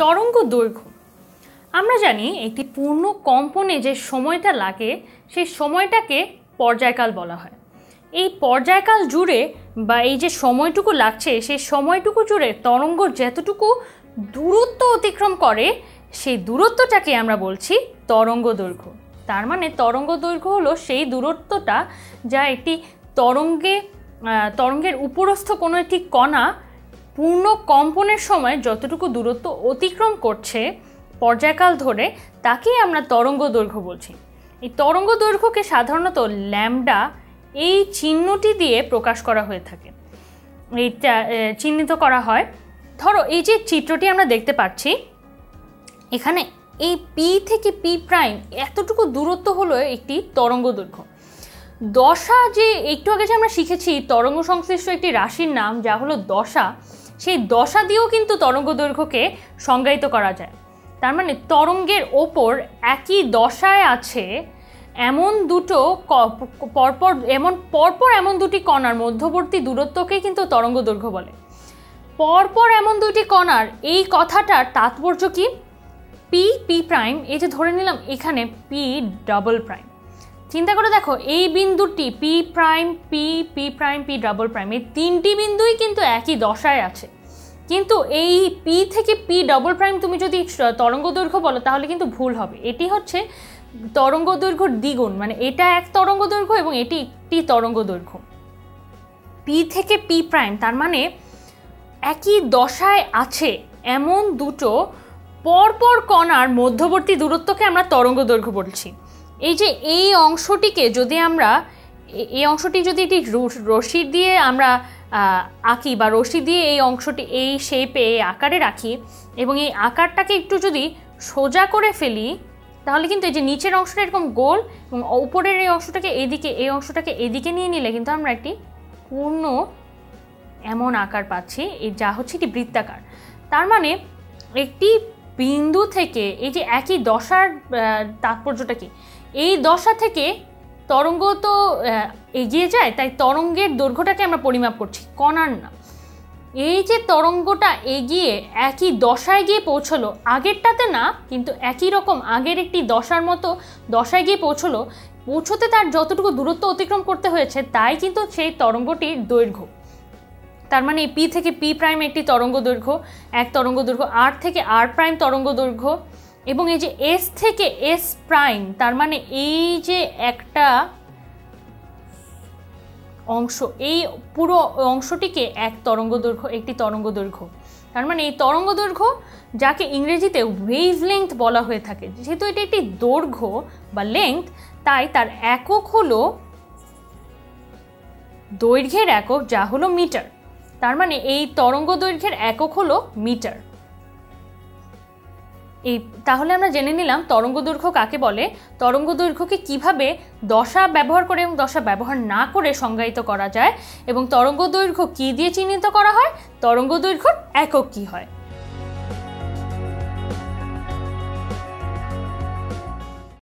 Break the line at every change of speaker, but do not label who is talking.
তরঙ্গ দৈর্ঘ্য। আমরা জানি একটি পূর্ণ কম্পনে যে সময়টা লাগে, সেই সময়টাকে পর্যায়কাল বলা হয়। এই পর্যায়কাল জুড়ে বা এই যে সময়টুকু লাগছে, সেই সময়টুকু জুড়ে তরঙ্গ যতটুকু দূরত্ব অতিক্রম করে, সেই দূরত্বটাকে আমরা বলছি তরঙ্গ দৈর্ঘ্য। তার মানে তরঙ্গ দৈর্ঘ্য হলো সেই দূরত্বটা যা একটি তরঙ্গে তরঙ্গের উপরস্থ কোনো একটি কণা পূর্ণ কম্পনের সময় যতটুকু দূরত্ব অতিক্রম করছে পর্যায়কাল ধরে, তাকেই আমরা তরঙ্গ দৈর্ঘ্য বলছি। এই তরঙ্গ দৈর্ঘ্যকে সাধারণত ল্যামডা এই চিহ্নটি দিয়ে প্রকাশ করা হয়ে থাকে। এইটা চিহ্নিত করা হয়। ধরো, এই যে চিত্রটি আমরা দেখতে পাচ্ছি, এখানে এই পি থেকে পি প্রাইম এতটুকু দূরত্ব হলো একটি তরঙ্গ দৈর্ঘ্য। দশা যে, একটু আগে যে আমরা শিখেছি, তরঙ্গ সংশ্লিষ্ট একটি রাশির নাম, যা হলো দশা সেই দশা দিয়েও কিন্তু তরঙ্গ দৈর্ঘ্যকে সংজ্ঞায়িত করা যায়। তার মানে তরঙ্গের ওপর একই দশায় আছে এমন দুটো পরপর, এমন পরপর এমন দুটি কণার মধ্যবর্তী দূরত্বকেই কিন্তু তরঙ্গ দৈর্ঘ্য বলে। পরপর এমন দুটি কণার এই কথাটার তাৎপর্য কি? পি পি প্রাইম, এই যে ধরে নিলাম এখানে পি ডাবল প্রাইম। চিন্তা করে দেখো, এই বিন্দুটি P prime P P prime P double prime এই তিনটি বিন্দুই কিন্তু একই দশায় আছে। কিন্তু এই পি থেকে পি ডবল প্রাইম তুমি যদি তরঙ্গ দৈর্ঘ্য বলো, তাহলে কিন্তু ভুল হবে। এটি হচ্ছে তরঙ্গ দৈর্ঘ্যর দ্বিগুণ মানে এটা এক তরঙ্গ দৈর্ঘ্য এবং এটি একটি তরঙ্গ দৈর্ঘ্য। পি থেকে পি প্রাইম তার মানে একই দশায় আছে এমন দুটো পরপর কণার মধ্যবর্তী দূরত্বকে আমরা তরঙ্গ দৈর্ঘ্য বলছি। এই যে এই অংশটিকে যদি আমরা এই অংশটি যদি এটি রশি দিয়ে আমরা আঁকি বা রশি দিয়ে এই অংশটি, এই শেপে এই আকারে রাখি এবং এই আকারটাকে একটু যদি সোজা করে ফেলি, তাহলে কিন্তু এই যে নিচের অংশটা এরকম গোল এবং উপরের এই অংশটাকে এদিকে, এই অংশটাকে এদিকে নিয়ে নিলে কিন্তু আমরা একটি পূর্ণ এমন আকার পাচ্ছি, এই যা হচ্ছে এটি বৃত্তাকার। তার মানে একটি বিন্দু থেকে এই যে একই দশার তাৎপর্যটা কি? এই দশা থেকে তরঙ্গ তো এগিয়ে যায়, তাই তরঙ্গের দৈর্ঘ্যটাকে আমরা পরিমাপ করছি, কণার না এই যে তরঙ্গটা এগিয়ে একই দশায় গিয়ে পৌঁছলো, আগেরটাতে না, কিন্তু একই রকম আগের একটি দশার মতো দশায় গিয়ে পৌঁছলো, পৌঁছতে তার যতটুকু দূরত্ব অতিক্রম করতে হয়েছে, তাই কিন্তু সেই তরঙ্গটির দৈর্ঘ্য। তার মানে পি থেকে পি প্রাইম একটি তরঙ্গ দৈর্ঘ্য, এক তরঙ্গ দৈর্ঘ্য আর থেকে আর প্রাইম তরঙ্গ দৈর্ঘ্য এবং এই যে এস থেকে এস প্রাইম তার মানে এই যে একটা অংশ, এই পুরো অংশটিকে এক তরঙ্গ দৈর্ঘ্য, একটি তরঙ্গ দৈর্ঘ্য। তার মানে এই তরঙ্গ দৈর্ঘ্য, যাকে ইংরেজিতে ওয়েভ লেংথ বলা হয়ে থাকে, যেহেতু এটি একটি দৈর্ঘ্য বা লেংথ তাই তার একক হলো দৈর্ঘ্যের একক, যা হলো মিটার তার মানে এই তরঙ্গ দৈর্ঘ্যের একক হলো মিটার এই, তাহলে আমরা জেনে নিলাম তরঙ্গ দৈর্ঘ্য কাকে বলে? তরঙ্গ দৈর্ঘ্যকে কীভাবে দশা ব্যবহার করে এবং দশা ব্যবহার না করে সংজ্ঞায়িত করা যায়? এবং তরঙ্গ দৈর্ঘ্য কী দিয়ে চিহ্নিত করা হয়? তরঙ্গ দৈর্ঘ্য একক কী হয়?